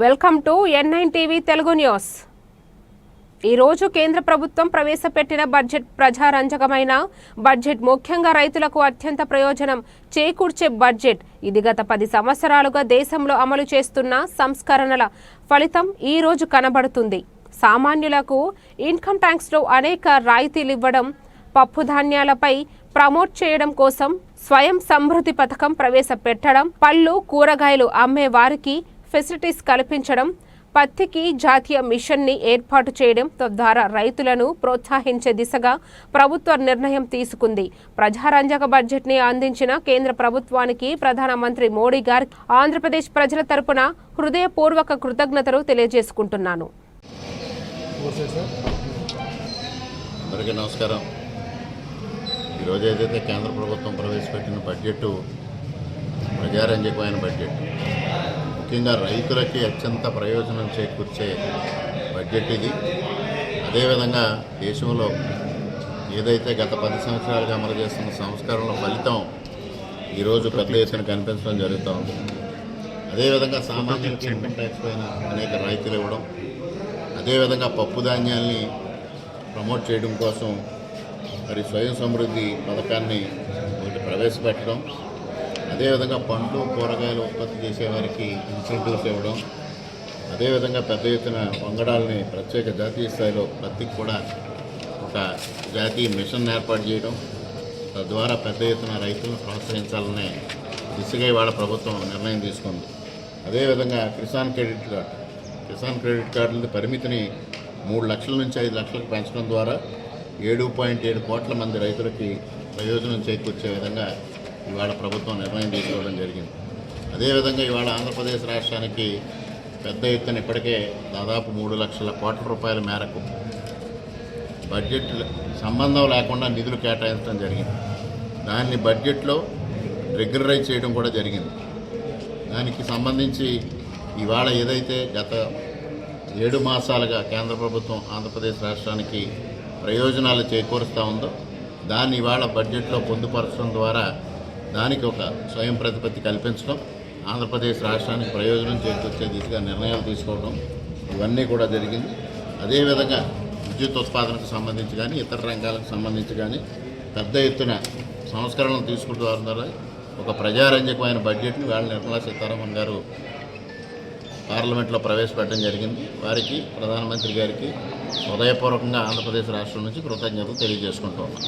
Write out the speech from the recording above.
Welcome to NIN TV Telugu news. ఈరోజు కేంద్ర ప్రభుత్వం ప్రవేశపెట్టిన బడ్జెట్ ప్రజారంజకమైన బడ్జెట్ ముఖ్యంగా రైతులకు అత్యంత ప్రయోజనం చేకూర్చే బడ్జెట్. ఇది గత పది సంవత్సరాలుగా దేశంలో అమలు చేస్తున్న సంస్కరణల ఫలితం ఈరోజు కనబడుతుంది. సామాన్యులకు ఇన్కమ్ ట్యాక్స్లో అనేక రాయితీలు ఇవ్వడం పప్పు ధాన్యాలపై ప్రమోట్ చేయడం కోసం స్వయం సమృద్ధి పథకం ప్రవేశపెట్టడం పళ్ళు కూరగాయలు అమ్మే వారికి ఫెసిలిటీస్ కల్పించడం పత్తికి జాతీయ మిషన్ని ఏర్పాటు చేయడం తద్వారా రైతులను ప్రోత్సహించే దిశగా ప్రభుత్వ నిర్ణయం తీసుకుంది. ప్రజారంజక బడ్జెట్ని అందించిన కేంద్ర ప్రభుత్వానికి ప్రధానమంత్రి మోడీ గారికి ఆంధ్రప్రదేశ్ ప్రజల తరపున హృదయపూర్వక కృతజ్ఞతలు తెలియజేసుకుంటున్నాను. అందరికీ నమస్కారం. ఈరోజు ఏదైతే కేంద్ర ప్రభుత్వం ప్రవేశపెట్టిన బడ్జెట్ ప్రజారంజకమైన బడ్జెట్ ముఖ్యంగా రైతులకి అత్యంత ప్రయోజనం చేకూర్చే బడ్జెట్ ఇది. అదేవిధంగా దేశంలో ఏదైతే గత పది సంవత్సరాలుగా అమలు చేస్తున్న సంస్కరణల ఫలితం ఈరోజు పెద్ద ఎత్తున కనిపించడం జరుగుతూ ఉంది. అదేవిధంగా సామాన్యులకి ఇన్కమ్ ట్యాక్స్ పైన అనేక రాయితీలు ఇవ్వడం అదేవిధంగా పప్పు ధాన్యాల్ని ప్రమోట్ చేయడం కోసం మరి స్వయం సమృద్ధి పథకాన్ని ఒకటి ప్రవేశపెట్టడం అదేవిధంగా పండ్లు కూరగాయలు ఉత్పత్తి చేసే వారికి ఇన్సెంటివ్స్ ఇవ్వడం అదేవిధంగా పెద్ద ఎత్తున వంగడాలని ప్రత్యేక జాతీయ స్థాయిలో పత్తికి కూడా ఒక జాతీయ మిషన్ ఏర్పాటు చేయడం తద్వారా పెద్ద ఎత్తున రైతులను ప్రోత్సహించాలనే దిశగా ఇవాళ ప్రభుత్వం నిర్ణయం తీసుకుంది. అదేవిధంగా Kisan credit card Kisan credit కార్డుల పరిమితిని మూడు లక్షల నుంచి ఐదు లక్షలకు పెంచడం ద్వారా ఏడు పాయింట్ ఏడు కోట్ల మంది రైతులకి ప్రయోజనం చేకూర్చే విధంగా ఇవాళ ప్రభుత్వం నిర్ణయం తీసుకోవడం జరిగింది. అదేవిధంగా ఇవాళ ఆంధ్రప్రదేశ్ రాష్ట్రానికి పెద్ద ఎత్తున ఇప్పటికే దాదాపు మూడు లక్షల కోట్ల రూపాయల మేరకు బడ్జెట్ సంబంధం లేకుండా నిధులు కేటాయించడం జరిగింది. దాన్ని బడ్జెట్లో రెగ్యులరైజ్ చేయడం కూడా జరిగింది. దానికి సంబంధించి ఇవాళ ఏదైతే గత ఏడు మాసాలుగా కేంద్ర ప్రభుత్వం ఆంధ్రప్రదేశ్ రాష్ట్రానికి ప్రయోజనాలు చేకూరుస్తూ ఉందో దాన్ని ఇవాళ బడ్జెట్లో పొందుపరచడం ద్వారా దానికి ఒక స్వయం ప్రతిపత్తి కల్పించడం ఆంధ్రప్రదేశ్ రాష్ట్రానికి ప్రయోజనం చేకూర్చే దిశగా నిర్ణయాలు తీసుకోవడం ఇవన్నీ కూడా జరిగింది. అదేవిధంగా విద్యుత్ ఉత్పాదనకు సంబంధించి కానీ ఇతర రంగాలకు సంబంధించి కానీ పెద్ద ఎత్తున సంస్కరణలు తీసుకుంటూ ద్వారా ఒక ప్రజారంజకమైన బడ్జెట్ని వేళ నిర్మలా సీతారామన్ గారు పార్లమెంట్లో ప్రవేశపెట్టడం జరిగింది. వారికి ప్రధానమంత్రి గారికి హృదయపూర్వకంగా ఆంధ్రప్రదేశ్ రాష్ట్రం నుంచి కృతజ్ఞతలు తెలియజేసుకుంటూ ఉన్నాం